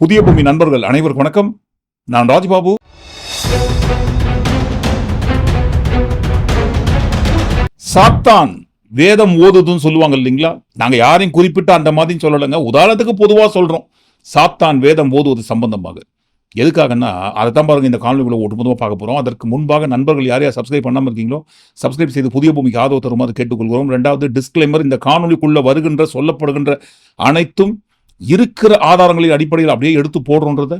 புதிய பூமி நண்பர்கள் அனைவருக்கும் வணக்கம். நான் ராஜ்பாபு. சாத்தான் வேதம் ஓதுதுன்னு சொல்லுவாங்க இல்லைங்களா? நாங்க யாரையும் குறிப்பிட்டு அந்த மாதிரி சொல்லலைங்க. உதாரணத்துக்கு பொதுவா சொல்றோம். சாத்தான் வேதம் ஓதுவது சம்பந்தமாக. எதுக்காகன்னா அதை தான் பாருங்க இந்த காணொலிகளை ஒட்டுமொத்தமாக பார்க்க போகிறோம் அதற்கு முன்பாக நண்பர்கள் யார் யார் சப்ஸ்கிரைப் பண்ணாமல் இருக்கீங்களோ சப்ஸ்கிரைப் செய்து புதிய பூமிக்கு ஆதரவு தருமாறு கேட்டுக்கொள்கிறோம். ரெண்டாவது டிஸ்க்ளைமர் இந்த காணொலிக்குள்ளே வருகின்ற சொல்லப்படுகின்ற அனைத்தும் இருக்கிற ஆதாரங்களின் அடிப்படையில் அப்படியே எடுத்து போடுறோன்றத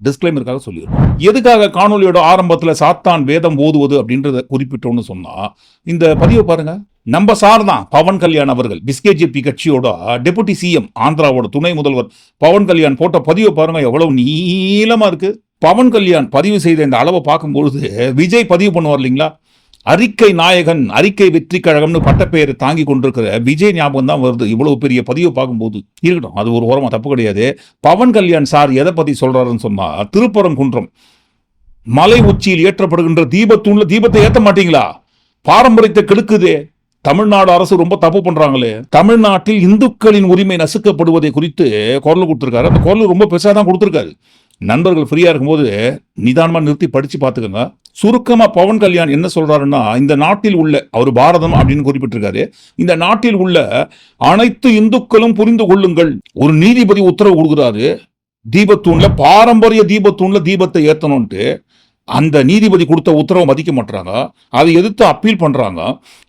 டிஸ்க்ளைமருக்காக சொல்லிடுறோம். எதுக்காக காணொலியோட ஆரம்பத்தில் சாத்தான் வேதம் ஓதுவது அப்படின்றத குறிப்பிட்டோம்னு சொன்னா இந்த பதிவை பாருங்க. நம்ம சார் தான் பவன் கல்யாண் அவர்கள் பிஸ்கேஜிபி கட்சியோட டெபுட்டி சிஎம் ஆந்திராவோட துணை முதல்வர். பவன் கல்யாண் போட்ட பதிவை பாருங்க எவ்வளவு நீளமா இருக்கு. பவன் கல்யாண் பதிவு செய்த இந்த அளவை பார்க்கும்பொழுது விஜய் பதிவு பண்ணுவார் இல்லைங்களா? அறிக்கை நாயகன் அறிக்கை வெற்றி கழகம்னு பட்டப்பெயரை தாங்கி கொண்டிருக்கிற விஜய் ஞாபகம் தான் வருது. இவ்வளவு பெரிய பதிவை பார்க்கும்போது. இருக்கட்டும் அது ஒரு ஓரமா தப்பு கிடையாது. பவன் கல்யாண் சார் எதை பத்தி சொல்றாருன்னு சொன்னா திருப்பரங்குன்றம். மலை உச்சியில் ஏற்றப்படுகின்ற தீபத்தூண்ல தீபத்தை ஏற்ற மாட்டீங்களா? பாரம்பரியத்தை கெடுக்குதே. தமிழ்நாடு அரசு ரொம்ப தப்பு பண்றாங்களே. தமிழ்நாட்டில் இந்துக்களின் உரிமை நசுக்கப்படுவதை குறித்து குரல் கொடுத்திருக்காரு. அந்த குரல் ரொம்ப பெருசாக தான் கொடுத்துருக்காரு. நண்பர்கள் ஃப்ரீயா இருக்கும்போது நிதானமாக நிறுத்தி படிச்சு பார்த்துக்கோங்க. சுருக்கமாக பவன் கல்யாண் என்ன சொல்கிறாருன்னா இந்த நாட்டில் உள்ள அவர் பாரதம் அப்படின்னு குறிப்பிட்டிருக்காரு. இந்த நாட்டில் உள்ள அனைத்து இந்துக்களும் புரிந்து கொள்ளுங்கள். ஒரு நீதிபதி உத்தரவு கொடுக்குறாரு. தீபத்தூண்ல பாரம்பரிய தீபத்தூண்ல தீபத்தை ஏத்தணும்ட்டு அந்த நீதிபதி கொடுத்த உத்தரவை மதிக்க மாட்டுறாங்க அதை எதிர்த்து அப்பீல் பண்றாங்க.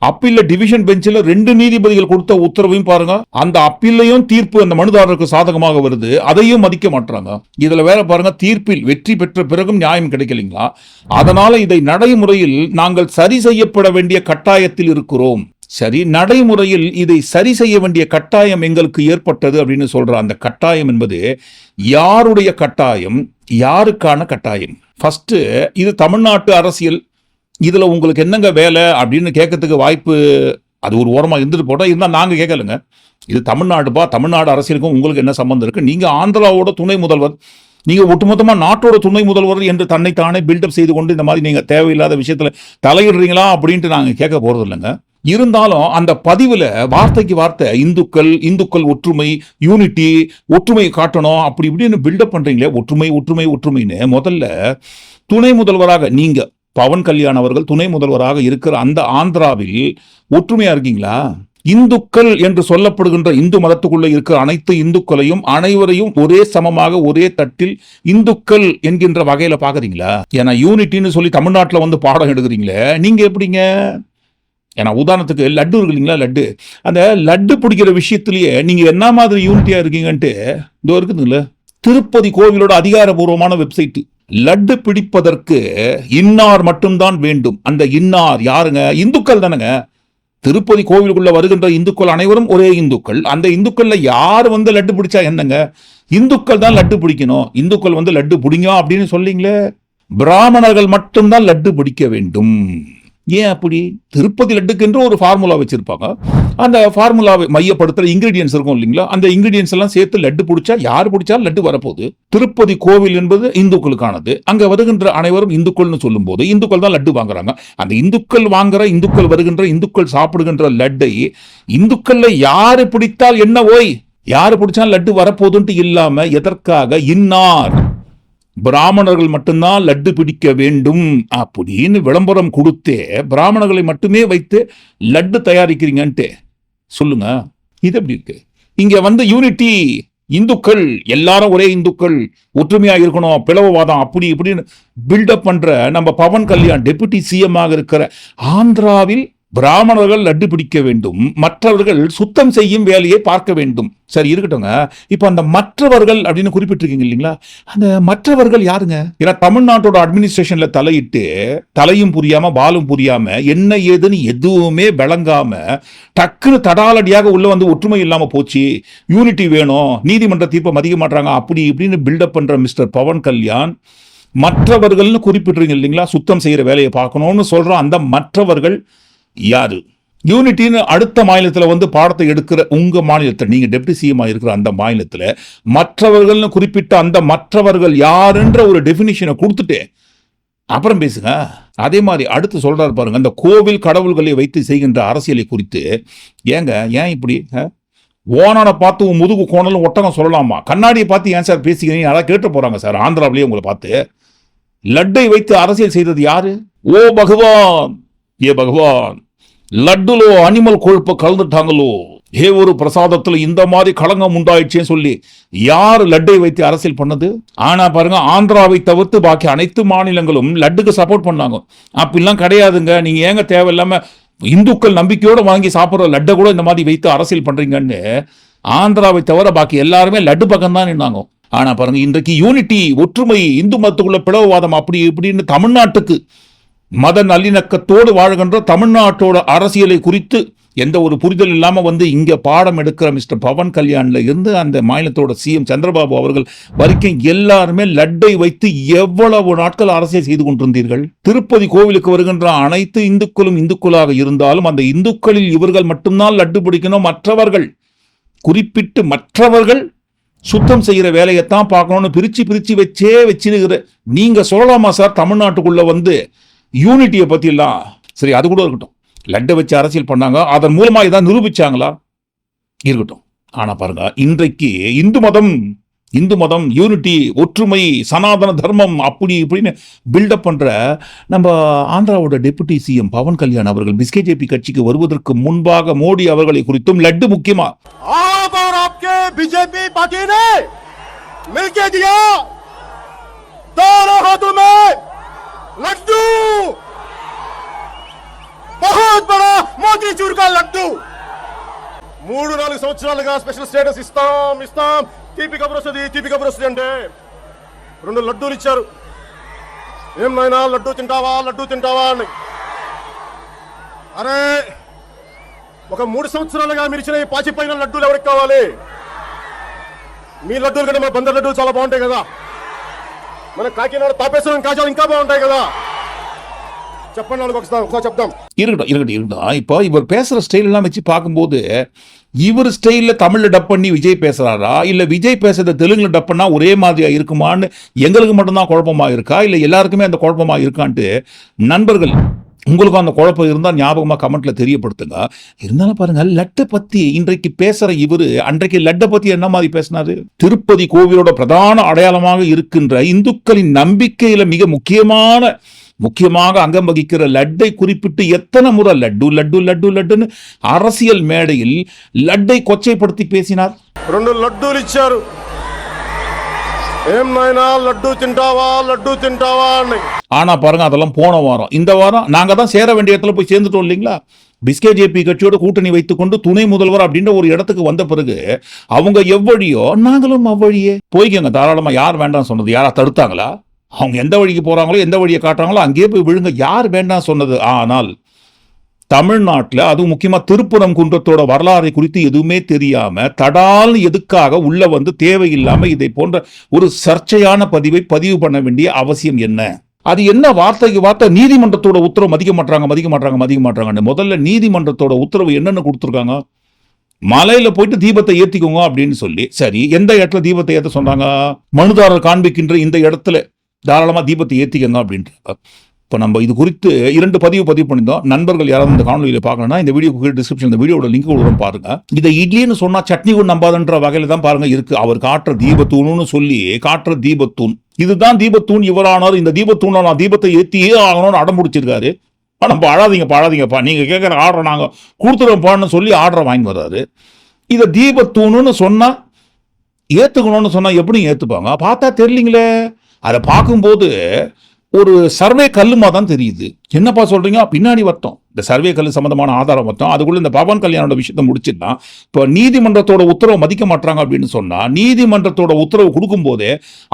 அப்பீல்ல டிவிஷன் பெஞ்சில் ரெண்டு நீதிபதிகள் கொடுத்த உத்தரவையும் பாருங்க. அந்த அப்பீல்லையும் தீர்ப்பு அந்த மனுதாரருக்கு சாதகமாக வருது. அதையும் மதிக்க மாட்டுறாங்க இதுல வேற பாருங்க தீர்ப்பில் வெற்றி பெற்ற பிறகும் நியாயம் கிடைக்கலைங்களா? அதனால இதை நடைமுறையில் நாங்கள் சரி செய்யப்பட வேண்டிய கட்டாயத்தில் இருக்கிறோம். சரி நடைமுறையில் இதை சரி செய்ய வேண்டிய கட்டாயம் எங்களுக்கு ஏற்பட்டது அப்படின்னு சொல்ற அந்த கட்டாயம் என்பது யாருடைய கட்டாயம்? யாருக்கான கட்டாயம்? ஃபஸ்ட்டு இது தமிழ்நாட்டு அரசியல். இதில் உங்களுக்கு என்னங்க வேலை அப்படின்னு கேட்கறதுக்கு வாய்ப்பு அது ஒரு ஓரமாக இருந்துட்டு போட்டால் இருந்தால் நாங்கள் கேட்கலங்க. இது தமிழ்நாடுப்பா தமிழ்நாடு அரசியலுக்கும் உங்களுக்கு என்ன சம்மந்தம் இருக்குது நீங்கள் ஆந்திராவோட துணை முதல்வர் நீங்க ஒட்டுமொத்தமா நாட்டோட துணை முதல்வர் என்று தன்னைத்தானே பில்டப் செய்து கொண்டு இந்த மாதிரி நீங்க தேவையில்லாத விஷயத்துல தலையிடுறீங்களா அப்படின்ட்டு நாங்க கேட்க போறது இல்லைங்க. இருந்தாலும் அந்த பதிவில் வார்த்தைக்கு வார்த்தை இந்துக்கள் இந்துக்கள் ஒற்றுமை யூனிட்டி ஒற்றுமை காட்டணும் அப்படி இப்படின்னு பில்டப் பண்ணுறீங்களே ஒற்றுமை ஒற்றுமை ஒற்றுமைன்னு முதல்ல துணை முதல்வராக நீங்கள் பவன் கல்யாண் அவர்கள் துணை முதல்வராக இருக்கிற அந்த ஆந்திராவில் ஒற்றுமையாக இருக்கீங்களா? இந்துக்கள் என்று சொல்லப்படுகின்ற இந்து மதத்துக்குள்ளே இருக்கிற அனைத்து இந்துக்களையும் அனைவரையும் ஒரே சமமாக ஒரே தட்டில் இந்துக்கள் என்கின்ற வகையில பாக்குறீங்களா ஏன்னா யூனிட்டின்னு சொல்லி தமிழ்நாட்டில் வந்து பாடம் எடுக்கிறீங்களே நீங்க எப்படிங்க? ஏன்னா உதாரணத்துக்கு லட்டு இருக்கு இல்லைங்களா லட்டு. அந்த லட்டு பிடிக்கிற விஷயத்திலேயே நீங்க என்ன மாதிரி யூனிட்டியா இருக்கீங்கன்ட்டு இதோ இருக்குதுங்களா திருப்பதி கோவிலோட அதிகாரபூர்வமான வெப்சைட்டு. லட்டு பிடிப்பதற்கு இன்னார் மட்டும்தான் வேண்டும். அந்த இன்னார் யாருங்க? இந்துக்கள் தானேங்க. திருப்பதி கோவிலுக்குள்ள வருகின்ற இந்துக்கள் அனைவரும் ஒரே இந்துக்கள். அந்த இந்துக்கள்ல யார் வந்து லட்டு பிடிச்சா என்னங்க? இந்துக்கள் தான் லட்டு பிடிக்கணும். இந்துக்கள் வந்து லட்டு பிடிங்க அப்படின்னு சொல்லிங்களே? பிராமணர்கள் மட்டும்தான் லட்டு பிடிக்க வேண்டும். ஏன் அப்படி? திருப்பதி லட்டுக்கென்று ஒரு ஃபார்முலா வச்சிருப்பாங்க. அந்த ஃபார்முலாவை மையப்படுத்துகிற இன்கிரீடியன்ஸ் இருக்கும் இல்லைங்களா? அந்த இன்கிரீடியன்ஸ் எல்லாம் சேர்த்து லட்டு பிடிச்சா யார் பிடிச்சாலும் லட்டு வரப்போகுது. திருப்பதி கோவில் என்பது இந்துக்களுக்கானது. அங்கே வருகின்ற அனைவரும் இந்துக்கள்னு சொல்லும்போது இந்துக்கள் தான் லட்டு வாங்குறாங்க. அந்த இந்துக்கள் வாங்குற இந்துக்கள் வருகின்ற இந்துக்கள் சாப்பிடுகின்ற லட்டை இந்துக்கள்ல யார் பிடித்தால் என்ன ஓய்? யார் பிடிச்சாலும் லட்டு வரப்போகுதுன்ட்டு இல்லாமல் எதற்காக? இன்னார். பிராமணர்கள் மட்டும்தான் லட்டு பிடிக்க வேண்டும். அப்படின்னு விளம்பரம் கொடுத்தே பிராமணர்களை மட்டுமே வைத்து லட்டு தயாரிக்கிறீங்கன்ட்டு. சொல்லுங்க. இது எப்படி இருக்கு? இங்க வந்து யூனிட்டி இந்துக்கள் எல்லாரும் ஒரே இந்துக்கள் ஒற்றுமையா இருக்கணும் பிளவுவாதம் அப்படி இப்படின்னு பில்டப் பண்ற நம்ம பவன் கல்யாண் டெபுட்டி சிஎம் ஆக இருக்கிற ஆந்திராவில் பிராமணர்கள் லட்டு பிடிக்க வேண்டும். மற்றவர்கள் சுத்தம் செய்யும் வேலையை பார்க்க வேண்டும். சரி இருக்கட்டும்ங்க. இப்போ அந்த மற்றவர்கள் அப்படின்னு குறிப்பிட்டிருக்கீங்க இல்லைங்களா? அந்த மற்றவர்கள் யாருங்க? ஏன்னா தமிழ்நாட்டோட அட்மினிஸ்ட்ரேஷன்ல தலையிட்டு தலையும் புரியாம பாலும் புரியாம என்ன ஏதுன்னு எதுவுமே விளங்காம டக்குன்னு தடாலடியாக உள்ள வந்து ஒற்றுமை இல்லாம போச்சு. யூனிட்டி வேணும் நீதிமன்ற தீர்ப்பை மதிக்க மாட்டாங்க அப்படி இப்படின்னு பில்டப் பண்ற மிஸ்டர் பவன் கல்யாண். மற்றவர்கள்னு குறிப்பிட்டிருங்க இல்லைங்களா? சுத்தம் செய்யற வேலையை பார்க்கணும்னு சொல்கிறோம் அந்த மற்றவர்கள் யாரு? யூனிட்டின்னு அடுத்த மாநிலத்தில் வந்து பாடத்தை எடுக்கிற உங்கள் மாநிலத்தில் நீங்கள் டெப்டி சிஎம் இருக்கிற அந்த மாநிலத்தில் மற்றவர்கள்னு குறிப்பிட்ட அந்த மற்றவர்கள் யாருன்ற ஒரு டெஃபினிஷனை கொடுத்துட்டு அப்புறம் பேசுங்க. அதே மாதிரி அடுத்து சொல்கிறார் பாருங்க அந்த கோவில் கடவுள்களை வைத்து செய்கின்ற அரசியலை குறித்து. ஏங்க ஏன் இப்படி? ஆ? ஓனான பார்த்து உன் முதுகு கோணலும் ஒட்டகம் சொல்லலாமா? கண்ணாடியை பார்த்து ஏன் சார் பேசிக்கிறீங்க அதான் கேட்டு போகிறாங்க சார் ஆந்திராவிலேயே உங்களை பார்த்து. லட்டை வைத்து அரசியல் செய்தது யாரு? ஓ பகவான்! ஏ பகவான்! லட்டுலோ அனிமல் கொழுப்ப கலந்துட்டாங்களோ? ஏ ஒரு பிரசாதத்தில் இந்த மாதிரி களங்கம் உண்டாயிடுச்சேன்னு சொல்லி யார் லட்டை வைத்து அரசியல் பண்ணது? ஆனா பாருங்க ஆந்திராவை தவிர்த்து பாக்கி அனைத்து மாநிலங்களும் லட்டுக்கு சப்போர்ட் பண்ணாங்க. அப்படிலாம் கிடையாதுங்க. நீங்க ஏங்க தேவையில்லாம இந்துக்கள் நம்பிக்கையோடு வாங்கி சாப்பிட்ற லட்டை கூட இந்த மாதிரி வைத்து அரசியல் பண்றீங்கன்னு ஆந்திராவை தவிர பாக்கி எல்லாருமே லட்டு பக்கம் தான் நின்னாங்க. ஆனா பாருங்க இன்றைக்கு யூனிட்டி ஒற்றுமை இந்து மதத்துக்குள்ள பிளவுவாதம் அப்படி இப்படின்னு தமிழ்நாட்டுக்கு மத நல்லிணக்கத்தோடு வாழ்கின்ற தமிழ்நாட்டோட அரசியலை குறித்து எந்த ஒரு புரிதல் இல்லாமல் வந்து இங்கே பாடம் எடுக்கிற மிஸ்டர் பவன் கல்யாணில் இருந்து அந்த மாநிலத்தோட சிஎம் சந்திரபாபு அவர்கள் வரைக்கும் எல்லாருமே லட்டை வைத்து எவ்வளவு நாட்கள் அரசியல் செய்து கொண்டிருந்தீர்கள்? திருப்பதி கோவிலுக்கு வருகின்ற அனைத்து இந்துக்களும் இந்துக்களாக இருந்தாலும் அந்த இந்துக்களில் இவர்கள் மட்டும்தான் லட்டு பிடிக்கணும். மற்றவர்கள் குறிப்பிட்டு மற்றவர்கள் சுத்தம் செய்கிற வேலையைத்தான் பார்க்கணும்னு பிரித்து பிரித்து வச்சே வச்சிருக்கிற நீங்கள் சொல்லலாமா சார் தமிழ்நாட்டுக்குள்ளே வந்து யூனிட்டியை பற்றிலாம் சரி அது கூட இருக்கட்டும். லட்டை வச்சு அரசியல் பண்ணாங்க. அதன் மூலமாக இதான் நிரூபிச்சாங்களா? இருக்கட்டும். ஆனால் பாருங்க இன்றைக்கு இந்து மதம் இந்து மதம் யூனிட்டி ஒற்றுமை சனாதன தர்மம் அப்படி இப்படின்னு பில்டப் பண்ணுற நம்ம ஆந்திராவோட டெபுட்டி சிஎம் பவன் கல்யாண் அவர்கள் பிஸ்கேஜேபி கட்சிக்கு வருவதற்கு முன்பாக மோடி அவர்களை குறித்தும் லட்டு முக்கியமா? பிஜேபி பார்ட்டி மில்கே தியா लड्डू बहुत बड़ा मोती चूर का लड्डू మూడు నాలుగు సంవత్సరాలుగా స్పెషల్ స్టేటస్ ఇస్తాం ఇస్తాం తీపి కబురు వస్తుంది తీపి కబురు వస్తుంది అంటే రెండు లడ్డూలు ఇచ్చారు ఏం నాయనా లడ్డూ తింటావా లడ్డూ తింటావా అని అరే ఒక మూడు సంవత్సరాలుగా మీరు ఇచ్చిన ఈ పాచిపోయిన లడ్డూలు ఎవరికి కావాలి మీ లడ్డూలు కంటే మన బందర్ లడ్డూలు చాలా బాగుంటాయి కదా మన కాకినాడ తాపేశ్వరం కాజాలు ఇంకా బాగుంటాయి కదా చెప్పండి వాళ్ళకి ఒకసారి ఒకసారి చెప్దాం இருக்கட்டும் இருக்கட்டும் இருக்கட்டும் இப்போ இவர் பேசுற ஸ்டைல் எல்லாம் வச்சு பார்க்கும்போது இவர் ஸ்டைல்ல தமிழ்ல டப் பண்ணி விஜய் பேசுறாரா இல்ல விஜய் பேசுறத தெலுங்குல டப் பண்ணா ஒரே மாதிரியா இருக்குமான்னு எங்களுக்கு மட்டும்தான் குழப்பமா இருக்கா இல்ல எல்லாருக்குமே அந்த குழப்பமா இருக்கான்ட்டு நண்பர்கள் உங்களுக்கும் அந்த குழப்பம் இருந்தால் ஞாபகமாக கமெண்ட்டில் தெரியப்படுத்துங்க. இருந்தாலும் பாருங்கள் லட்டை பற்றி இன்றைக்கு பேசுகிற இவர் அன்றைக்கு லட்டை பற்றி என்ன மாதிரி பேசினாரு? திருப்பதி கோவிலோட பிரதான அடையாளமாக இருக்கின்ற இந்துக்களின் நம்பிக்கையில் மிக முக்கியமான முக்கியமாக அங்கம் வகிக்கிற லட்டை குறிப்பிட்டு எத்தனை முறை லட்டு லட்டு லட்டு லட்டுன்னு அரசியல் மேடையில் லட்டை கொச்சைப்படுத்தி பேசினார். ரெண்டு லட்டு ఏం నాయనా లడ్డూ తింటావా లడ్డూ తింటావా అని ஆனா பாருங்க அதெல்லாம் போன வாரம் இந்த வாரம் நாங்க தான் சேர வேண்டிய இடத்துல போய் சேர்ந்துட்டோம் இல்லைங்களா பிஸ்கே ஜேபி கட்சியோட கூட்டணி வைத்துக்கொண்டு துணை முதல்வர் அப்படின்ற ஒரு இடத்துக்கு வந்த பிறகு அவங்க எவ்வழியோ நாங்களும் அவ்வழியே போய்க்கங்க தாராளமா யார் வேண்டாம் சொன்னது யாரா தடுத்தாங்களா அவங்க எந்த வழிக்கு போறாங்களோ எந்த வழியை காட்டுறாங்களோ அங்கேயே போய் விழுங்க யார் வேண்டாம் சொன்னது ஆனால் தமிழ்நாட்டில் அதுவும் முக்கியமா திருப்புறம் குன்றத்தோட வரலாறை குறித்து எதுவுமே தெரியாம தடால் எதுக்காக உள்ள வந்து தேவையில்லாம இதை போன்ற ஒரு சர்ச்சையான பதிவை பதிவு பண்ண வேண்டிய அவசியம் என்ன? அது என்ன வார்த்தைக்கு வார்த்தை? நீதிமன்றத்தோட உத்தரவு மதிக்க மாட்டாங்க மதிக்க மாட்டாங்க மதிக்க மாட்டாங்கன்னு முதல்ல நீதிமன்றத்தோட உத்தரவு என்னென்னு கொடுத்துருக்காங்க. மலையில போயிட்டு தீபத்தை ஏத்திக்கோங்க அப்படின்னு சொல்லி சரி எந்த இடத்துல தீபத்தை ஏற்ற சொன்னாங்க? மனுதாரர் காண்பிக்கின்ற இந்த இடத்துல தாராளமா தீபத்தை ஏத்திக்கங்க அப்படின்ட்டு இப்போ நம்ம இது குறித்து இரண்டு பதிவு பதிவு பண்ணியிருந்தோம். நண்பர்கள் யாராவது இந்த காணொலியில் பார்க்கணும்னா இந்த வீடியோ டிஸ்கிரிப்ஷன் இந்த வீடியோட லிங்க் கொடுக்குறோம் பாருங்க. இதை இட்லின்னு சொன்னா சட்னி கூட நம்பாதன்ற வகையில தான் பாருங்க இருக்கு. அவர் காட்டுற தீபத்தூணுன்னு சொல்லி காட்டுற தீபத்தூண். இதுதான் தீபத்தூண். இவரானார் இந்த தீபத்தூணை நான் தீபத்தை ஏத்தியே ஆகணும்னு அடம் பிடிச்சிருக்காரு. நம்ம அழாதீங்கப்பா அழாதீங்கப்பா நீங்க கேட்குற ஆர்டரை நாங்கள் கொடுத்துருவோம்ப்பான்னு சொல்லி ஆர்டரை வாங்கி வர்றாரு. இதை தீபத்தூணுன்னு சொன்னா ஏத்துக்கணும்னு சொன்னா எப்படி ஏத்துப்பாங்க? பார்த்தா தெரியலீங்களே. அதை பார்க்கும்போது ஒரு சர்வே கல்லுமா தான் தெரியுது. என்னப்பா சொல்றீங்க? பின்னாடி வர்த்தம் இந்த சர்வே கல் சம்பந்தமான ஆதாரம் வர்த்தம் அதுக்குள்ள இந்த பவன் கல்யாணோட விஷயத்தை முடிச்சிடலாம். இப்போ நீதிமன்றத்தோட உத்தரவு மதிக்க மாட்டாங்க அப்படின்னு சொன்னா நீதிமன்றத்தோட உத்தரவு கொடுக்கும்போதே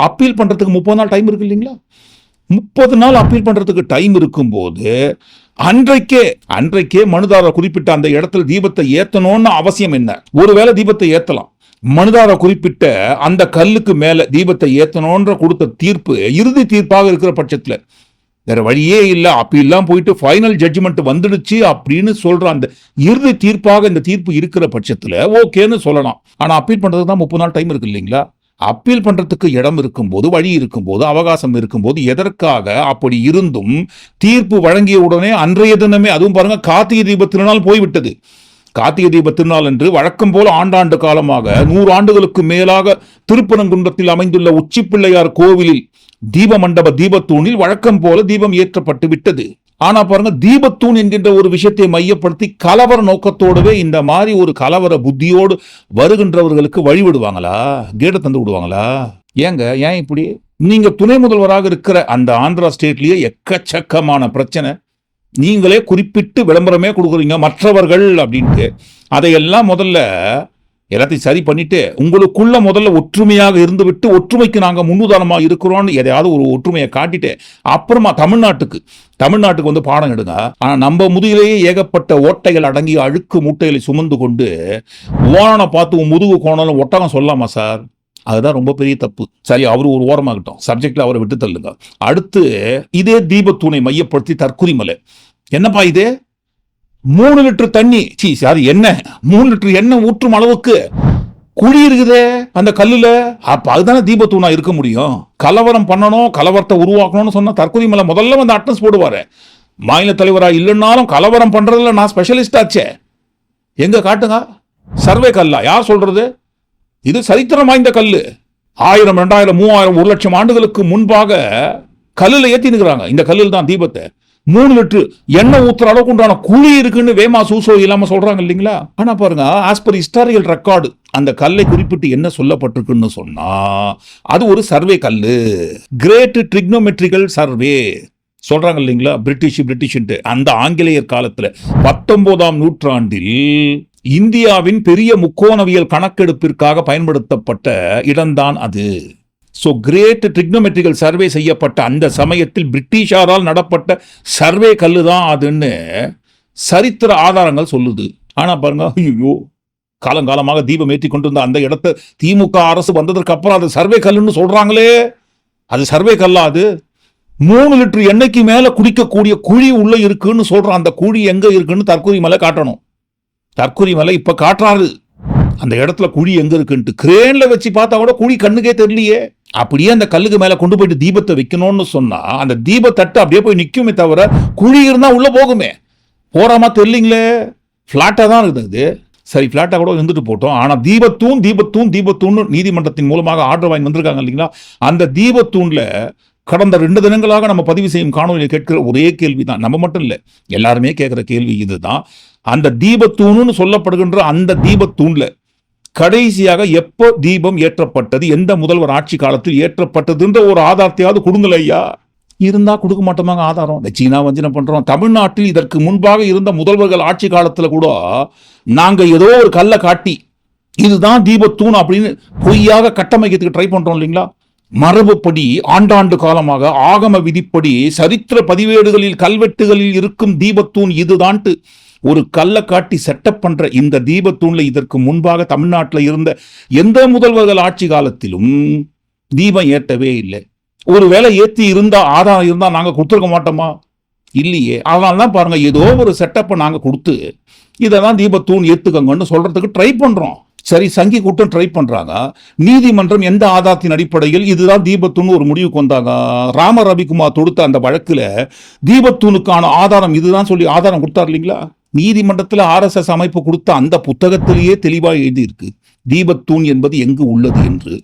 அப்பீல் பண்றதுக்கு முப்பது நாள் டைம் இருக்கு இல்லைங்களா? முப்பது நாள் அப்பீல் பண்றதுக்கு டைம் இருக்கும்போது அன்றைக்கே அன்றைக்கே மனுதாரர் குறிப்பிட்ட அந்த இடத்துல தீபத்தை ஏத்தணும்னு அவசியம் என்ன? ஒருவேளை தீபத்தை ஏத்தலாம். மனுதாரர் குறிப்பிட்ட அந்த கல்லுக்கு மேல தீபத்தை ஏத்தணும்ன்ற கொடுத்த தீர்ப்பு இறுதி தீர்ப்பாக இருக்கிற பட்சத்துல. வேற வழியே இல்லை. அப்படிலாம் போயிட்டு ஃபைனல் ஜட்ஜ்மெண்ட் வந்துடுச்சு அப்படின்னு சொல்ற அந்த இறுதி தீர்ப்பாக இந்த தீர்ப்பு இருக்கிற பட்சத்துல ஓகேன்னு சொல்லலாம். ஆனா அப்பீல் பண்றதுக்கு தான் முப்பது நாள் டைம் இருக்கு இல்லைங்களா? அப்பீல் பண்றதுக்கு இடம் இருக்கும்போது வழி இருக்கும்போது அவகாசம் இருக்கும்போது எதற்காக அப்படி இருந்தும் தீர்ப்பு வழங்கிய உடனே அன்றைய தினமே அதுவும் பாருங்க கார்த்திகை தீப திருநாள் போய்விட்டது. கார்த்திகை தீப திருநாள் என்று வழக்கம் போல ஆண்டாண்டு காலமாக நூறு ஆண்டுகளுக்கு மேலாக திருப்பரங்குன்றத்தில் அமைந்துள்ள உச்சி பிள்ளையார் கோவிலில் தீப மண்டப தீபத்தூணில் வழக்கம் போல தீபம் ஏற்றப்பட்டு விட்டது. ஆனா பாருங்க தீபத்தூண் என்கின்ற ஒரு விஷயத்தை மையப்படுத்தி கலவர நோக்கத்தோடவே இந்த மாதிரி ஒரு கலவர புத்தியோடு வருகின்றவர்களுக்கு வழிவிடுவாங்களா? கேட்டை தந்து விடுவாங்களா? ஏங்க ஏன் இப்படி? நீங்க துணை முதல்வராக இருக்கிற அந்த ஆந்திரா ஸ்டேட்லயே எக்கச்சக்கமான பிரச்சனை. நீங்களே குறிப்பிட்டு விளம்பரமே கொடுக்குறீங்க மற்றவர்கள் அப்படின்ட்டு. அதையெல்லாம் முதல்ல எல்லாத்தையும் சரி பண்ணிட்டு உங்களுக்குள்ள முதல்ல ஒற்றுமையாக இருந்துவிட்டு ஒற்றுமைக்கு நாங்கள் முன்னுதாரணமாக இருக்கிறோம்னு எதையாவது ஒரு ஒற்றுமையை காட்டிட்டு அப்புறமா தமிழ்நாட்டுக்கு தமிழ்நாட்டுக்கு வந்து பாடம் எடுங்க. ஆனால் நம்ம முதுகிலேயே ஏகப்பட்ட ஓட்டைகள் அடங்கிய அழுக்கு மூட்டைகளை சுமந்து கொண்டு ஓனனை பார்த்து உன் முதுகு கோணலும் ஒட்டகம் சொல்லலாமா சார்? அதுதான் ரொம்ப பெரிய தப்பு. சரி அவர் ஒரு ஓரமாகட்டும். சப்ஜெக்டில் அவரை விட்டு தள்ளுங்க. அடுத்து இதே தீபத்தூணை மையப்படுத்தி தற்குறிமலை என்னப்பா இது? மூணு லிட்டர் தண்ணி. சி சாரி எண்ணெய் மூணு லிட்டர் எண்ணெய் ஊற்றும் அளவுக்கு. குழி இருக்குதே அந்த கல்லுல. அப்ப அதுதானே தீபத்தூணா இருக்க முடியும். கலவரம் பண்ணணும் கலவரத்தை உருவாக்கணும்னு சொன்னா தற்கொலை மேல முதல்ல வந்து அட்டன்ஸ் போடுவாரு. மாநில தலைவரா இல்லைன்னாலும் கலவரம் பண்றதுல நான் ஸ்பெஷலிஸ்ட் ஆச்சே. எங்க காட்டுங்க? சர்வே கல்லா. யார் சொல்றது? இது சரித்திரம் வாய்ந்த கல் ஆயிரம் ரெண்டாயிரம் மூவாயிரம் ஒரு லட்சம் ஆண்டுகளுக்கு முன்பாக கல்லுல ஏத்தி இந்த கல்லில் தான் தீபத்தை. மூணு லிட்டர் எண்ணெய் ஊத்துற அளவுக்கு உண்டான குழி இருக்குன்னு வேமா சூசோ இல்லாம சொல்றாங்க இல்லைங்களா? ஆனா பாருங்க ஆஸ் பர் ஹிஸ்டாரியல் ரெக்கார்டு அந்த கல்லை குறிப்பிட்டு என்ன சொல்லப்பட்டிருக்குன்னு சொன்னா அது ஒரு சர்வே கல்லு. கிரேட் ட்ரிக்னோமெட்ரிக்கல் சர்வே சொல்றாங்க இல்லைங்களா? பிரிட்டிஷ் பிரிட்டிஷ்ன்ட்டு அந்த ஆங்கிலேயர் காலத்துல பத்தொன்பதாம் நூற்றாண்டில் இந்தியாவின் பெரிய முக்கோணவியல் கணக்கெடுப்பிற்காக பயன்படுத்தப்பட்ட இடம்தான் அது. ஸோ கிரேட் ட்ரிக்னோமெட்ரிக்கல் சர்வே செய்யப்பட்ட அந்த சமயத்தில் பிரிட்டிஷாரால் நடப்பட்ட சர்வே கல்லு தான் அதுன்னு சரித்திர ஆதாரங்கள் சொல்லுது. ஆனால் பாருங்க ஐயோ காலங்காலமாக தீபம் ஏற்றி கொண்டிருந்த அந்த இடத்த திமுக அரசு வந்ததற்கு அப்புறம் அது சர்வே கல்லுன்னு சொல்கிறாங்களே அது சர்வே கல்லா அது? மூணு லிட்டர் எண்ணெய்க்கு மேலே குடிக்கக்கூடிய குழி உள்ளே இருக்குன்னு சொல்கிறான் அந்த குழி எங்கே இருக்குன்னு தற்கொலை மலை காட்டணும். தற்கொலை மலை இப்போ காட்டுறாரு. அந்த இடத்துல குழி எங்க இருக்குன்ட்டு கிரேன்ல வச்சு பார்த்தா கூட குழி கண்ணுக்கே தெரியலையே. அப்படியே அந்த கல்லுக்கு மேல கொண்டு போயிட்டு தீபத்தை வைக்கணும்னு சொன்னா அந்த தீபத்தட்டு அப்படியே போய் நிற்குமே தவிர குழி இருந்தா உள்ள போகுமே. போறாமா தெரியலீங்களே. ஃப்ளாட்டாக தான் இருக்குது இது சரி ஃப்ளாட்டாக கூட இருந்துட்டு போட்டோம். ஆனால் தீபத்தூண் தீபத்தூண் தீபத்தூண் நீதிமன்றத்தின் மூலமாக ஆர்டர் வாங்கி வந்திருக்காங்க இல்லைங்களா? அந்த தீபத்தூண்ல கடந்த ரெண்டு தினங்களாக நம்ம பதிவு செய்யும் காணொலியை கேட்கிற ஒரே கேள்வி தான் நம்ம மட்டும் இல்லை எல்லாருமே கேட்குற கேள்வி இதுதான். அந்த தீபத்தூணுன்னு சொல்லப்படுகின்ற அந்த தீபத்தூண்ல கடைசியாக எப்போ தீபம் ஏற்றப்பட்டது? எந்த முதல்வர் ஆட்சி காலத்தில் ஏற்றப்பட்டதுன்ற ஒரு ஆதாரத்தையாவது கொடுங்கள ஐயா. இருந்தா கொடுக்க மாட்டோமாங்க ஆதாரம். இந்த சீனா வஞ்சனை பண்றோம். தமிழ்நாட்டில் இதற்கு முன்பாக இருந்த முதல்வர்கள் ஆட்சி காலத்தில் கூட நாங்க ஏதோ ஒரு கல்லை காட்டி இதுதான் தீபத்தூண் அப்படின்னு பொய்யாக கட்டமைக்கிறதுக்கு ட்ரை பண்றோம் இல்லைங்களா? மரபுப்படி ஆண்டாண்டு காலமாக ஆகம விதிப்படி சரித்திர பதிவேடுகளில் கல்வெட்டுகளில் இருக்கும் தீபத்தூண் இதுதான்ட்டு ஒரு கல்லை காட்டி செட்டப் பண்ற இந்த தீபத்தூண்ல இதற்கு முன்பாக தமிழ்நாட்டில் இருந்த எந்த முதல்வர்கள் ஆட்சி காலத்திலும் தீபம் ஏற்றவே இல்லை. ஒருவேளை ஏத்தி இருந்தா ஆதாரம் இருந்தா நாங்க கொடுத்துருக்க மாட்டோமா? இல்லையே. அதனால தான் பாருங்க ஏதோ ஒரு செட்டப்பை நாங்க கொடுத்து இதை தான் தீபத்தூண் ஏத்துக்கங்கன்னு சொல்றதுக்கு ட்ரை பண்றோம். சரி சங்கி கூட்டம் ட்ரை பண்றாங்க. நீதிமன்றம் எந்த ஆதாரத்தின் அடிப்படையில் இதுதான் தீபத்தூன்னு ஒரு முடிவுக்கு வந்தாங்க? ராம ரவிக்குமார் தொடுத்த அந்த வழக்கில் தீபத்தூனுக்கான ஆதாரம் இதுதான் சொல்லி ஆதாரம் கொடுத்தார் இல்லைங்களா? நீதிமன்றத்தில் ஆர்எஸ்எஸ் அமைப்பு கொடுத்த அந்த புத்தகத்திலேயே தெளிவாக எழுதியிருக்கு. தீபத்தூண் என்பது எங்கு உள்ளது என்று.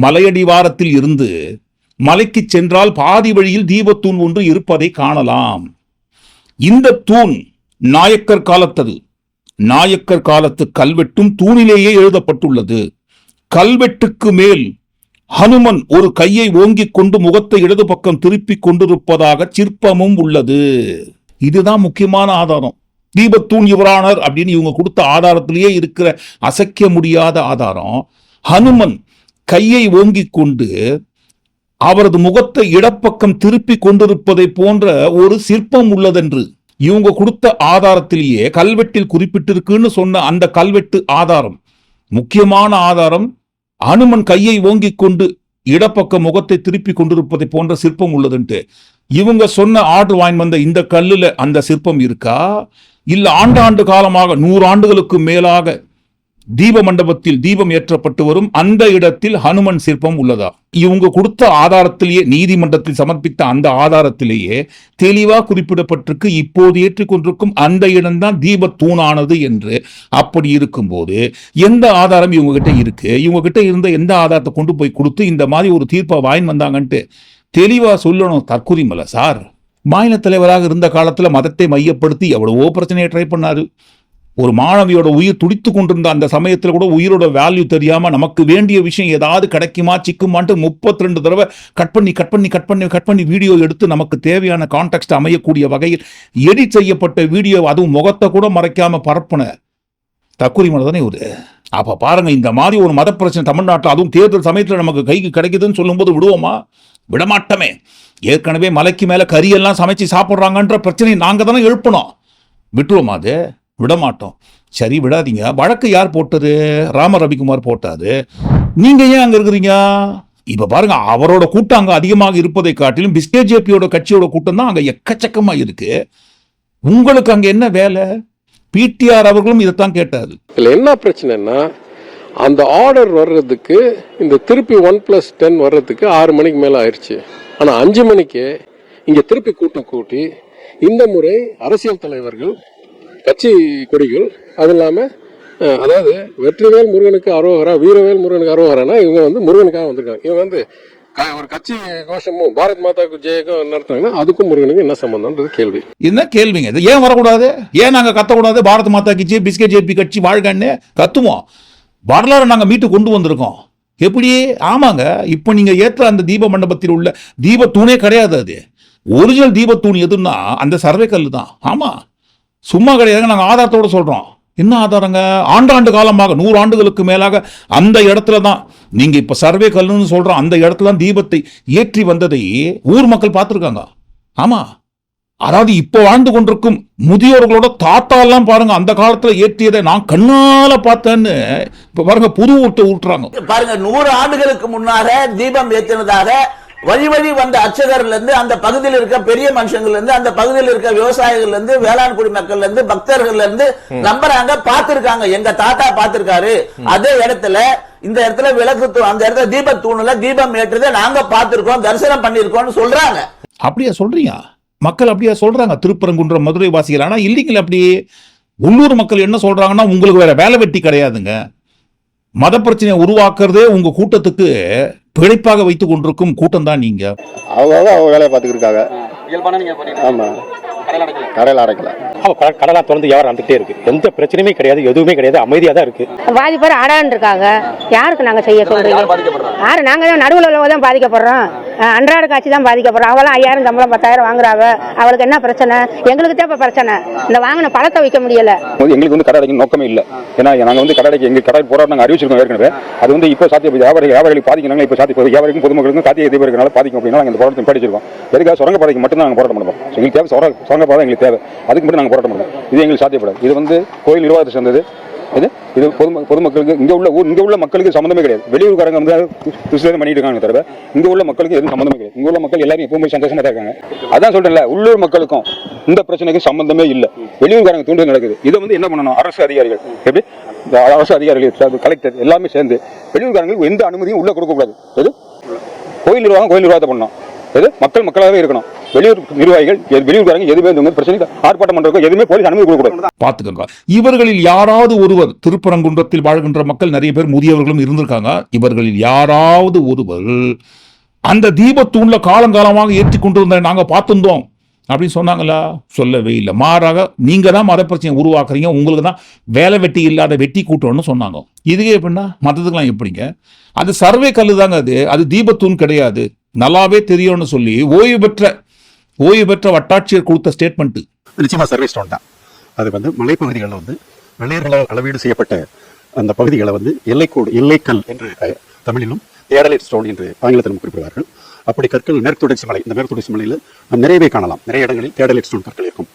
மலையடிவாரத்தில் இருந்து மலைக்கு சென்றால் பாதி வழியில் தீபத்தூண் ஒன்று இருப்பதை காணலாம். இந்த தூண் நாயக்கர் காலத்தது. நாயக்கர் காலத்து கல்வெட்டும் தூணிலேயே எழுதப்பட்டுள்ளது. கல்வெட்டுக்கு மேல் ஹனுமன் ஒரு கையை ஓங்கிக் கொண்டு முகத்தை இடது பக்கம் திருப்பிக் கொண்டிருப்பதாக சிற்பமும் உள்ளது. இதுதான் முக்கியமான ஆதாரம். தீபத்தூண் யுவரானர் அப்படின்னு இவங்க கொடுத்த ஆதாரத்திலேயே இருக்கிற அசைக்க முடியாத ஆதாரம் ஹனுமன் கையை ஓங்கிக் கொண்டு அவரது முகத்தை இடப்பக்கம் திருப்பி கொண்டிருப்பதை போன்ற ஒரு சிற்பம் உள்ளதென்று இவங்க கொடுத்த ஆதாரத்திலேயே கல்வெட்டில் குறிப்பிட்டிருக்குன்னு சொன்ன அந்த கல்வெட்டு ஆதாரம். முக்கியமான ஆதாரம் அனுமன் கையை ஓங்கிக் கொண்டு இடப்பக்க முகத்தை திருப்பி கொண்டிருப்பதை போன்ற சிற்பம் உள்ளதுன்ட்டு. இவங்க சொன்ன ஆர்டர் வாங்கி வந்த இந்த கல்லுல அந்த சிற்பம் இருக்கா? இல்லை ஆண்டாண்டு காலமாக நூறு ஆண்டுகளுக்கு மேலாக தீப மண்டபத்தில் தீபம் ஏற்றப்பட்டு வரும் அந்த இடத்தில் ஹனுமன் சிற்பம் உள்ளதா? இவங்க கொடுத்த ஆதாரத்திலேயே நீதிமன்றத்தில் சமர்ப்பித்த அந்த ஆதாரத்திலேயே தெளிவா குறிப்பிடப்பட்டிருக்கு இப்போது ஏற்றிக்கொண்டிருக்கும் அந்த இடம்தான் தீப தூணானது என்று. அப்படி இருக்கும்போது எந்த ஆதாரம் இவங்க கிட்ட இருக்கு? இவங்க கிட்ட இருந்த எந்த ஆதாரத்தை கொண்டு போய் கொடுத்து இந்த மாதிரி ஒரு தீர்ப்பை வாயின் வந்தாங்கன்ட்டு தெளிவா சொல்லணும் தற்குறிமலை சார். மாநில தலைவராக இருந்த காலத்தில் மதத்தை மையப்படுத்தி எவ்வளவோ பிரச்சனையை ட்ரை பண்ணாரு. ஒரு மாணவியோட உயிர் துடித்து கொண்டிருந்த அந்த சமயத்தில் கூட உயிரோட வேல்யூ தெரியாம நமக்கு வேண்டிய விஷயம் ஏதாவது கிடைக்குமா சிக்குமான்ட்டு முப்பத்தி ரெண்டு தடவை கட் பண்ணி கட் பண்ணி கட் பண்ணி கட் பண்ணி வீடியோ எடுத்து நமக்கு தேவையான கான்டெக்ட் அமையக்கூடிய வகையில் எடிட் செய்யப்பட்ட வீடியோ அதுவும் முகத்தை கூட மறைக்காம பரப்புன தக்குரிமலை தானே ஒரு அப்போ பாருங்க இந்த மாதிரி ஒரு மத பிரச்சனை தமிழ்நாட்டில் அதுவும் தேர்தல் சமயத்தில் நமக்கு கைக்கு கிடைக்குதுன்னு சொல்லும்போது விடுவோமா? விடமாட்டமே. ஏற்கனவே மலைக்கு மேலே கறியெல்லாம் சமைச்சு சாப்பிட்றாங்கன்ற பிரச்சனையை நாங்கள் தானே எழுப்பணும் விட்டுருவோமா அது? விடமாட்டோம். சரி விடாதீங்க. வழக்கு யார் போட்டது? ராம ரவிக்குமார் போட்டாரு. நீங்கள் ஏன் அங்கே இருக்கிறீங்க? இப்போ பாருங்க அவரோட கூட்டம் அங்கே அதிகமாக இருப்பதை காட்டிலும் பிஸ்கேஜேபியோட கட்சியோட கூட்டம் தான் அங்கே எக்கச்சக்கமாக இருக்கு. உங்களுக்கு அங்கே என்ன வேலை? பிடிஆர் அவர்களும் இதைத்தான் கேட்டாரு. இதுல என்ன பிரச்சனைன்னா அந்த ஆர்டர் வர்றதுக்கு இந்த திருப்பி ஒன் பிளஸ் டென் வர்றதுக்கு ஆறு மணிக்கு மேலே ஆயிடுச்சு ஆனால் அஞ்சு மணிக்கு இங்கே திருப்பி கூட்டம் கூட்டி இந்த முறை அரசியல் தலைவர்கள் கட்சி கொடிகள் அது இல்லாமல் அதாவது வெற்றிவேல் முருகனுக்கு அரோகரா வீரவேல் முருகனுக்கு அரோகரானா இவங்க வந்து முருகனுக்காக வந்திருக்காங்க. இவங்க வந்து க- ஒரு கட்சி கோஷமும் பாரத் மாதாக்கு ஜெயக்கும் நடத்துறாங்கன்னா அதுக்கும் முருகனுக்கு என்ன சம்பந்தம்ன்றது கேள்வி. என்ன கேள்விங்க? இது ஏன் வரக்கூடாது? ஏன் நாங்கள் கத்தக்கூடாது? பாரத் மாதா கட்சி பிஸ்கெட் ஜேபி கட்சி வாழ்கன்னு கத்துவோம். வரலாறு நாங்கள் மீட்டு கொண்டு வந்திருக்கோம். எப்படி? ஆமாங்க. இப்போ நீங்கள் ஏற்ற அந்த தீப மண்டபத்தில் உள்ள தீபத்தூணே தூணே கிடையாது அது. ஒரிஜினல் தீபத்தூண் எதுன்னா அந்த சர்வே கல் தான். ஆமாம் சும்மா கிடையாதுங்க. நாங்கள் ஆதாரத்தோடு சொல்கிறோம் என்ன ஆதாரங்க? ஆண்டாண்டு காலமாக நூறு ஆண்டுகளுக்கு மேலாக அந்த இடத்துல தான். நீங்கள் இப்போ சர்வே கல்லுன்னு சொல்கிறோம் அந்த இடத்துல தான் தீபத்தை ஏற்றி வந்ததை ஊர் மக்கள் பார்த்துருக்காங்க. ஆமாம் அதாவது இப்போ வாழ்ந்து கொண்டிருக்கும் முதியோர்களோட தாத்தா எல்லாம் பாருங்க அந்த காலத்துல ஏற்றியதை நான் கண்ணால பார்த்தேன்னு இப்ப பாருங்க புது ஊட்ட ஊட்டுறாங்க. பாருங்க நூறு ஆண்டுகளுக்கு முன்னாக தீபம் ஏற்றினதாக வழி வழி வந்த அர்ச்சகர்ல இருந்து அந்த பகுதியில் இருக்க பெரிய மனுஷங்கள்ல இருந்து அந்த பகுதியில் இருக்க விவசாயிகள்ல இருந்து வேளாண் குடிமக்கள்ல இருந்து பக்தர்கள்ல இருந்து நம்புறாங்க பார்த்திருக்காங்க. எங்க தாத்தா பார்த்திருக்காரு. அதே இடத்துல இந்த இடத்துல விளக்கு அந்த இடத்துல தீப தூணுல தீபம் ஏற்றதை நாங்க பார்த்திருக்கோம் தரிசனம் பண்ணிருக்கோம்னு சொல்றாங்க. அப்படியா சொல்றீங்க? மக்கள் அப்படியா சொல்றாங்க திருப்பரங்குன்றம் மதுரை வாசிகள் ஆனா இல்லைங்களே அப்படி. உள்ளூர் மக்கள் என்ன சொல்றாங்கன்னா உங்களுக்கு வேற வேலை வெட்டி கிடையாதுங்க. மத பிரச்சனையை உருவாக்குறதே உங்க கூட்டத்துக்கு பிழைப்பாக வைத்துக் கொண்டிருக்கும் கூட்டம் தான் நீங்க. அவங்க அவங்க வேலையை போறீங்க ஆமா. கடையில் அடைக்கல. கடையில் அடைக்கல அவன் க- கடலா திறந்து வியாபாரம் நடந்துகிட்டே இருக்கு. எந்த பிரச்சனையுமே கிடையாது எதுவுமே கிடையாது அமைதியா தான் இருக்கு. பாதி பேர் அடான் இருக்காங்க. யாருக்கு நாங்க செய்ய சொல்றீங்க? யார் பாதிக்கப்படுறாங்க யாரு நாங்க தான் நடுவில் உள்ளவங்க தான் பாதிக்கப்படுறோம். அன்றாட காட்சி தான் பாதிக்கப்படுறோம் அவளாம் ஐயாயிரம் சம்பளம் பத்தாயிரம் வாங்குறாங்க. அவளுக்கு என்ன பிரச்சனை? எங்களுக்கு தான் இப்ப பிரச்சனை. இந்த வாங்கின பழத்தை விற்க முடியல. எங்களுக்கு வந்து கடை அடைக்கும் நோக்கமே இல்லை. ஏன்னா நாங்கள் வந்து கடை அடைக்க எங்கள் கடை போராட்டம் நாங்கள் அறிவிச்சிருக்கோம் ஏற்கனவே. அது வந்து இப்போ சாத்திய வியாபாரி வியாபாரிகள் பாதிக்கிறாங்க இப்போ சாத்திய வியாபாரிக்கும் பொதுமக்களுக்கும் சாத்திய தீபம் பாதிக்கும் அப்படின்னா நாங்கள் இந்த போராட்டம் படிச்சிருக்கோம் எதுக்காக சுரங்கப்பாதைக்கு மட்டும் மட்டும் நாங்கள் போராட்டம் பண்ணுவோம்? எங்களுக்கு தேவை சுரங்க எங்களுக்கு தேவை. அதுக்கு மட்டும் நாங்கள் போராட்டம் பண்ணுவோம். இது எங்களுக்கு சாத்தியப்படாது. இது வந்து கோயில் நிர்வாகத்தை சேர்ந்தது. இது? இது பொதுமக்கள் பொதுமக்களுக்கு இங்கே உள்ள ஊர் இங்கே உள்ள மக்களுக்கு சம்மந்தமே கிடையாது. வெளியூர்காரங்க வந்து துஷ்டம் பண்ணிட்டு இருக்காங்க தவிர இங்கே உள்ள மக்களுக்கு எதுவும் சம்மந்தமே கிடையாது. இங்கே உள்ள மக்கள் எல்லாரும் எப்பவுமே சந்தோஷமாக தான் இருக்காங்க. அதான் சொல்றேன்ல உள்ளூர் மக்களுக்கும் இந்த பிரச்சனைக்கு சம்மந்தமே இல்லை. வெளியூர்காரங்க தூண்டு நடக்குது. இதை வந்து என்ன பண்ணணும்? அரசு அதிகாரிகள். எப்படி? அரசு அதிகாரிகள் கலெக்டர் எல்லாமே சேர்ந்து வெளியூர்காரங்களுக்கு எந்த அனுமதியும் உள்ள கொடுக்கக்கூடாது. எது? கோயில் நிர்வாகம் கோயில் நிர்வாகத்தை பண்ணணும். எது? மக்கள் மக்களாகவே இருக்கணும். வெளியூர் நிர்வாகிகள் வெளியூர் வெளியூர்காரங்க எதுவுமே இந்த மாதிரி பிரச்சனை ஆர்ப்பாட்டம் பண்றதுக்கு எதுவுமே போலீஸ் அனுமதி கொடுக்கக்கூடாது பார்த்துக்கோங்க. இவர்களில் யாராவது ஒருவர் திருப்பரங்குன்றத்தில் வாழ்கின்ற மக்கள் நிறைய பேர் முதியவர்களும் இருந்திருக்காங்க. இவர்களில் யாராவது ஒருவர் அந்த தீபத்தூண்ல காலங்காலமாக ஏற்றி கொண்டிருந்த நாங்க பார்த்திருந்தோம். அப்படின்னு சொன்னாங்களா? சொல்லவே இல்லை. மாறாக நீங்கள் தான் மத பிரச்சனையை உருவாக்குறீங்க. உங்களுக்கு தான் வேலை வெட்டி இல்லாத வெட்டி கூட்டம்னு சொன்னாங்க. இதுவே எப்படின்னா மதத்துக்கெல்லாம் எப்படிங்க? அது சர்வே கல் தாங்க அது. அது தீபத்தூண் கிடையாது. நல்லாவே தெரியும்னு சொல்லி ஓய்வு பெற்ற ஓய்வு பெற்ற வட்டாட்சியர் கொடுத்த ஸ்டேட்மெண்ட் நிச்சயமா சர்வே ஸ்டோன் தான். அது வந்து மலைப்பகுதிகளில் வந்து வெள்ளையர்களால் அளவீடு செய்யப்பட்ட அந்த பகுதிகளை வந்து எல்லைக்கோடு எல்லைக்கல் என்று தமிழிலும் தேடலைட் ஸ்டோன் என்று ஆங்கிலத்திலும் குறிப்பிடுவார்கள். அப்படி கற்கள் மேற்கு தொடர்ச்சி மலை இந்த மேற்கு தொடர்ச்சி மலையில் நாம் நிறையவே காணலாம். நிறைய இடங்களில் தேடலைட் ஸ்டோன் கற்கள் இருக்கும்.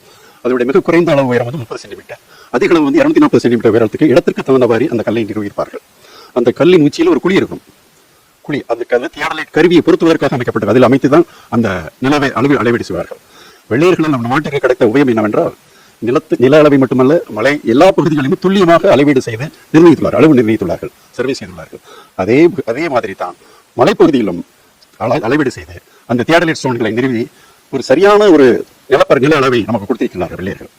அதோடைய மிக குறைந்த அளவு உயரம் வந்து முப்பது சென்டிமீட்டர் அதிக அளவு வந்து இருநூத்தி நாற்பது சென்டிமீட்டர் உயரத்துக்கு இடத்திற்கு தகுந்த மாதிரி அந்த கல்லை நிறுவியிருப்பார்கள். அந்த கல்லின் உச்சியில் ஒரு குழி இருக்கும். குழி அந்த கல் கருவியை பொருத்துவதற்காக அமைக்கப்பட்டது. அதில் அமைத்துதான் அந்த நிலவை அளவில் அளவீடு செய்வார்கள். வெள்ளையர்கள் நம்ம நாட்டுக்கு கிடைத்த உபயம் என்னவென்றால் நிலத்து நில அளவை மட்டுமல்ல மலை எல்லா பகுதிகளையும் துல்லியமாக அளவீடு செய்து நிர்ணயித்துள்ளார் அளவு நிர்ணயித்துள்ளார்கள் சர்வே செய்துள்ளார்கள். அதே அதே மாதிரி தான் மலைப்பகுதியிலும் அளவீடு செய்து அந்த தியாடலேட் ஸ்டோன்களை நிறுவி ஒரு சரியான ஒரு நிலப்பர நில அளவை நமக்கு கொடுத்திருக்கிறார்கள் வெள்ளையர்கள்.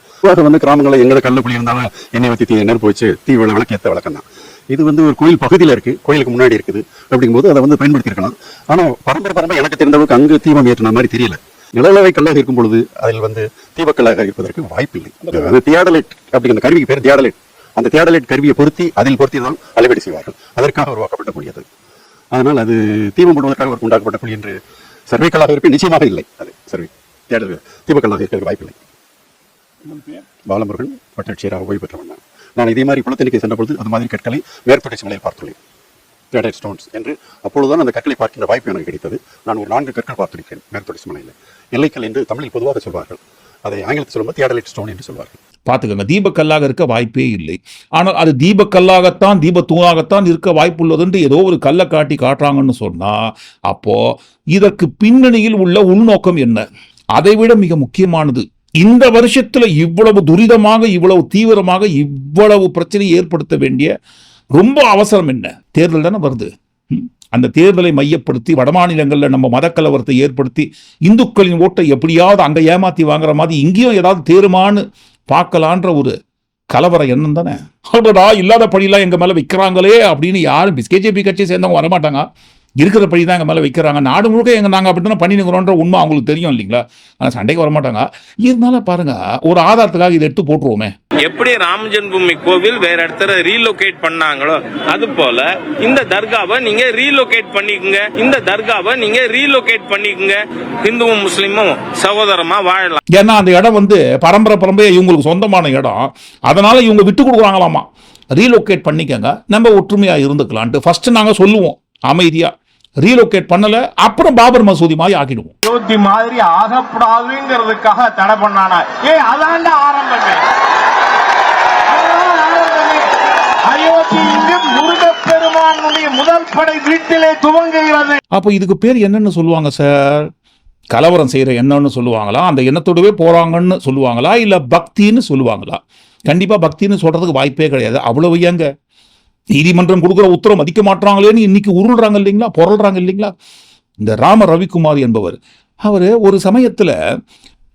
வந்து கிராமங்களில் எங்களை கல்ல இருந்தாலும் எண்ணெய் வச்சு தீ நெருப்பு வச்சு தீ விள விளக்கேற்ற வழக்கம் தான் இது வந்து ஒரு கோயில் பகுதியில் இருக்கு. கோயிலுக்கு முன்னாடி இருக்குது. அப்படிங்கும்போது அதை வந்து பயன்படுத்தியிருக்கலாம். ஆனால் பரம்பரை பரம்பரை எனக்கு தெரிந்தளவுக்கு அங்கு தீபம் ஏற்றின மாதிரி தெரியல. நிலநவை கல்லாக இருக்கும் பொழுது அதில் வந்து தீபக்கல்லாக இருப்பதற்கு வாய்ப்பில்லை. அந்த தியாடலைட் அப்படிங்கிற கருவிக்கு பேர் தியாடலைட். அந்த தியாடலைட் கருவியை பொருத்தி அதில் பொருத்தி தான் அளவீடு செய்வார்கள். அதற்காக அது அதனால் அது தீபம் போடுவதற்காக குழி என்று சர்வே கல்லாக இருப்பேன் நிச்சயமாக இல்லை. அது சர்வே. தேடல் தீபக்கல்லாக இருக்கிறது வாய்ப்பில்லை. பாலமுருகன் வட்டாட்சியராக ஓய்வு பெற்றவன் நான். இதே மாதிரி குளத்தணிக்கை சென்ற பொழுது அது மாதிரி கற்களை மேற்படிச்சு மலையில் பார்த்துள்ளேன். தேடல் ஸ்டோன்ஸ் என்று அப்பொழுதுதான் அந்த கற்களை பார்க்கின்ற வாய்ப்பு எனக்கு கிடைத்தது. நான் ஒரு நான்கு கற்கள் பார்த்திருக்கிறேன் மேற்படிச்சு மலையில் எல்லைக்கல் என்று தமிழில் பொதுவாக சொல்வார்கள். அதை ஆங்கிலத்தில் சொல்லும்போது தியாடலைட் ஸ்டோன் என்று சொல்வார்கள். பார்த்துக்கோங்க தீபக்கல்லாக இருக்க வாய்ப்பே இல்லை. ஆனால் அது தீபக்கல்லாகத்தான் தீப தூணாகத்தான் இருக்க வாய்ப்புள்ளதுன்ட்டு ஏதோ ஒரு கல்லை காட்டி காட்டுறாங்கன்னு சொன்னால் அப்போது இதற்கு பின்னணியில் உள்ள உள்நோக்கம் என்ன? அதைவிட மிக முக்கியமானது இந்த வருஷத்தில் இவ்வளவு துரிதமாக இவ்வளவு தீவிரமாக இவ்வளவு பிரச்சனையை ஏற்படுத்த வேண்டிய ரொம்ப அவசரம் என்ன? தேர்தல் தானே வருது. அந்த தேர்தலை மையப்படுத்தி வடமாநிலங்களில் நம்ம மதக்கலவரத்தை ஏற்படுத்தி இந்துக்களின் ஓட்டை எப்படியாவது அங்கே ஏமாத்தி வாங்குற மாதிரி இங்கேயும் ஏதாவது தேருமான்னு பார்க்கலான்ற ஒரு கலவர எண்ணம் தானே? அடடா இல்லாத பழியெல்லாம் எங்க மேல விற்கிறாங்களே அப்படின்னு யாரும் பிஸ்கேஜேபி கட்சியை சேர்ந்தவங்க வரமாட்டாங்க. இருக்கிற பழி தான் எங்க மேல வைக்கிறாங்க. நாடு முழுக்க எங்க நாங்க அப்படி தானே பண்ணினுங்கிறோன்ற உண்மை அவங்களுக்கு தெரியும் இல்லைங்களா? ஆனால் சண்டைக்கு வரமாட்டாங்க இருந்தாலும் பாருங்க ஒரு ஆதாரத்துக்காக இதை எடுத்து போட்டுருவோமே. எப்படி ராம ஜென்மபூமி கோவில் வேற இடத்துல ரீலோகேட் பண்ணாங்களோ அது போல இந்த தர்காவை நீங்க ரீலோகேட் பண்ணிக்கங்க. இந்த தர்காவை நீங்க ரீலோகேட் பண்ணிக்கங்க. இந்துவும் முஸ்லிமும் சகோதரமா வாழலாம். ஏன்னா அந்த இடம் வந்து பரம்பரை பரம்பரையா இவங்களுக்கு சொந்தமான இடம். அதனால இவங்க விட்டு கொடுக்குறாங்களாமா? ரீலோகேட் பண்ணிக்கங்க. நம்ம ஒற்றுமையா இருந்துக்கலான்ட்டு ஃபர்ஸ்ட் நாங்க சொல்லுவோம். அமைதியா. ரீலோகேட் பண்ணல அப்புறம் பாபர் மசூதி மாதிரி ஆக்கிடுவோம் அயோத்தி மாதிரி ஆகக்கூடாதுங்கிறதுக்காக தடை பண்ணானா? ஏ அதாண்ட ஆரம்பமே. முருகப்பெருமானுடைய முதல் படை வீட்டிலே துவங்குகிறது. அப்போ இதுக்கு பேர் என்னன்னு சொல்லுவாங்க சார் கலவரம் செய்யற எண்ணம்னு சொல்லுவாங்களா? அந்த எண்ணத்தோடவே போறாங்கன்னு சொல்லுவாங்களா? இல்ல பக்தின்னு சொல்லுவாங்களா? கண்டிப்பா பக்தின்னு சொல்றதுக்கு வாய்ப்பே கிடையாது. அவ்வளவு ஏங்க? நீதிமன்றம் கொடுக்குற உத்தரவு மதிக்க மாட்டாங்களேன்னு இன்னைக்கு உருள்றாங்க இல்லைங்களா? பொருள்றாங்க இல்லைங்களா? இந்த ராம ரவிக்குமார் என்பவர் அவர் ஒரு சமயத்துல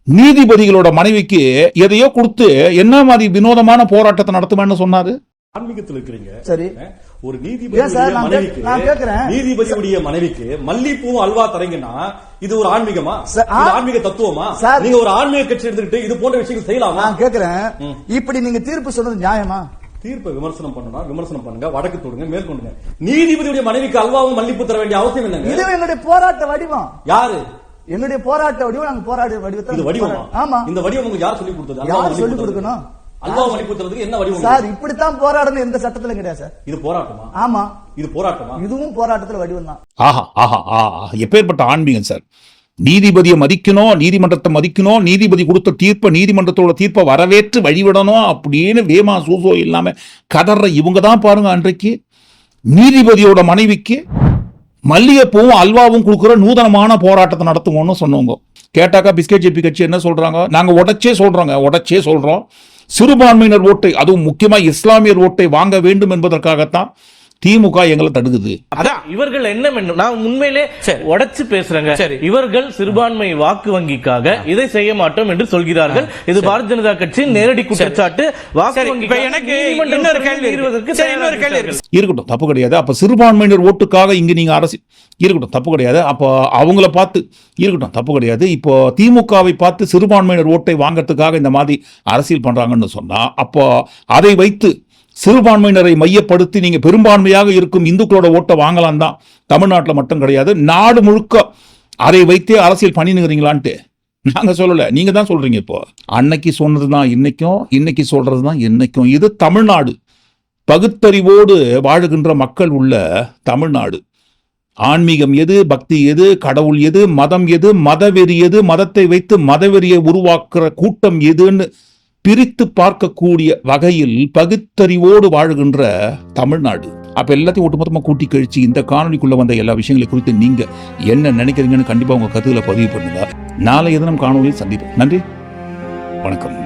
நீதிபதிகளோட மனைவிக்கு எதையோ கொடுத்து என்ன மாதிரி வினோதமான போராட்டத்தை நடத்துவேன்னு சொன்னாரு? ஆன்மீகத்தில் இருக்கிறீங்க. சரி. ஒரு கேக்குறேன். நீதிபதியுடைய மனைவிக்கு மல்லிப்பூவும் அல்வா தரீங்கன்னா இது ஒரு ஆன்மீகமா? ஆன்மீக தத்துவமா? சார். நீங்க ஒரு ஆன்மீக கட்சி எடுத்துக்கிட்டு இது போன்ற விஷயங்கள் செய்யலாமா? நான் கேக்குறேன். இப்படி நீங்க தீர்ப்பு சொன்னது நியாயமா? தீர்ப்பை விமர்சனம் பண்ணணும்னா விமர்சனம் பண்ணுங்க வடக்கு தொடுங்க மேற்கொண்டுங்க நீதிபதியுடைய மனைவிக்கு அல்வாவும் மல்லிப்பூ தர வேண்டிய அவசியம் இது என்னங்க என்னுடைய போராட்ட வடிவம். யாரு? என்னுடைய போராட்ட வடிவம் நாங்க போராட வடிவத்தை இது வடிவமா? ஆமா. இந்த வடிவம் உங்களுக்கு யார் சொல்லி கொடுத்தது? அல்வா யார் தரதுக்கு? கொடுக்கணும்? அல்வா மல்லிப்பூ தரதுக்கு என்ன வடிவம்? சார் இப்படித்தான் போராடணும் எந்த சட்டத்திலும் கிடையாது சார். இது போராட்டமா? ஆமா. இது போராட்டமா? இதுவும் போராட்டத்துல வடிவம் தான் ஆஹா ஆஹா ஆஹா. எப்பேற்பட்ட ஆன்மீகம் சார். நீதிபதியை மதிக்கணும் நீதிமன்றத்தை மதிக்கணும் நீதிபதி கொடுத்த தீர்ப்பை நீதிமன்றத்தோட தீர்ப்பை வரவேற்று வழிவிடணும் அப்படின்னு வேமா சூசோ இல்லாம கதற இவங்க தான் பாருங்க அன்றைக்கு. நீதிபதியோட மனைவிக்கு மல்லிகைப்பூவும் அல்வாவும் கொடுக்குற நூதனமான போராட்டத்தை நடத்துவோம்னு சொன்னவங்க. கேட்டாக்கா பிஸ்கெட் ஜெப்பி கட்சி என்ன சொல்றாங்க? நாங்க உடச்சே சொல்றோங்க உடச்சே சொல்றோம். சிறுபான்மையினர் ஓட்டை அதுவும் முக்கியமா இஸ்லாமியர் ஓட்டை வாங்க வேண்டும் என்பதற்காகத்தான் திமுக எங்களை தடுக்குது. அதான். இவர்கள் என்ன நான் உண்மையிலே உடைச்சு பேசுறேங்க. இவர்கள் சிறுபான்மை வாக்கு வங்கிக்காக இதை செய்ய மாட்டோம் என்று சொல்கிறார்கள். இது பாரதிய ஜனதா கட்சியின் நேரடி குற்றச்சாட்டு. வாக்கு வங்கி எனக்கு இன்னொரு கேள்வி இன்னொரு கேள்வி இருக்கட்டும் தப்பு கிடையாது. அப்ப சிறுபான்மையினர் ஓட்டுக்காக இங்க நீங்க அரசு இருக்கட்டும் தப்பு கிடையாது. அப்போ அவங்கள பார்த்து இருக்கட்டும் தப்பு கிடையாது. இப்போ திமுகவை பார்த்து சிறுபான்மையினர் ஓட்டை வாங்கறதுக்காக இந்த மாதிரி அரசியல் பண்றாங்கன்னு சொன்னா அப்போ அதை வைத்து சிறுபான்மையினரை மையப்படுத்தி நீங்கள் பெரும்பான்மையாக இருக்கும் இந்துக்களோட ஓட்டை வாங்கலாம் தான். தமிழ்நாட்டில் மட்டும் கிடையாது. நாடு முழுக்க அதை வைத்தே அரசியல் பண்ணினுங்கிறீங்களான்ட்டு. நாங்க சொல்லலை. நீங்க தான் சொல்றீங்க இப்போ. அன்னைக்கு சொன்னது தான் இன்னைக்கும் இன்னைக்கு சொல்றது தான் என்னைக்கும் இது தமிழ்நாடு. பகுத்தறிவோடு வாழுகின்ற மக்கள் உள்ள தமிழ்நாடு. ஆன்மீகம் எது பக்தி எது கடவுள் எது மதம் எது மதவெறி எது மதத்தை வைத்து மதவெறியை உருவாக்குற கூட்டம் எதுன்னு பிரித்து பார்க்கக்கூடிய வகையில் பகுத்தறிவோடு வாழுகின்ற தமிழ்நாடு. அப்ப எல்லாத்தையும் ஒட்டுமொத்தமா கூட்டி கழிச்சு இந்த காணொலிக்குள்ள வந்த எல்லா விஷயங்களை குறித்து நீங்க என்ன நினைக்கிறீங்கன்னு கண்டிப்பா உங்க கருத்துக்களை பதிவு பண்ணுங்க. நாளைய தினம் காணொலியில் சந்திப்போம். நன்றி. வணக்கம்.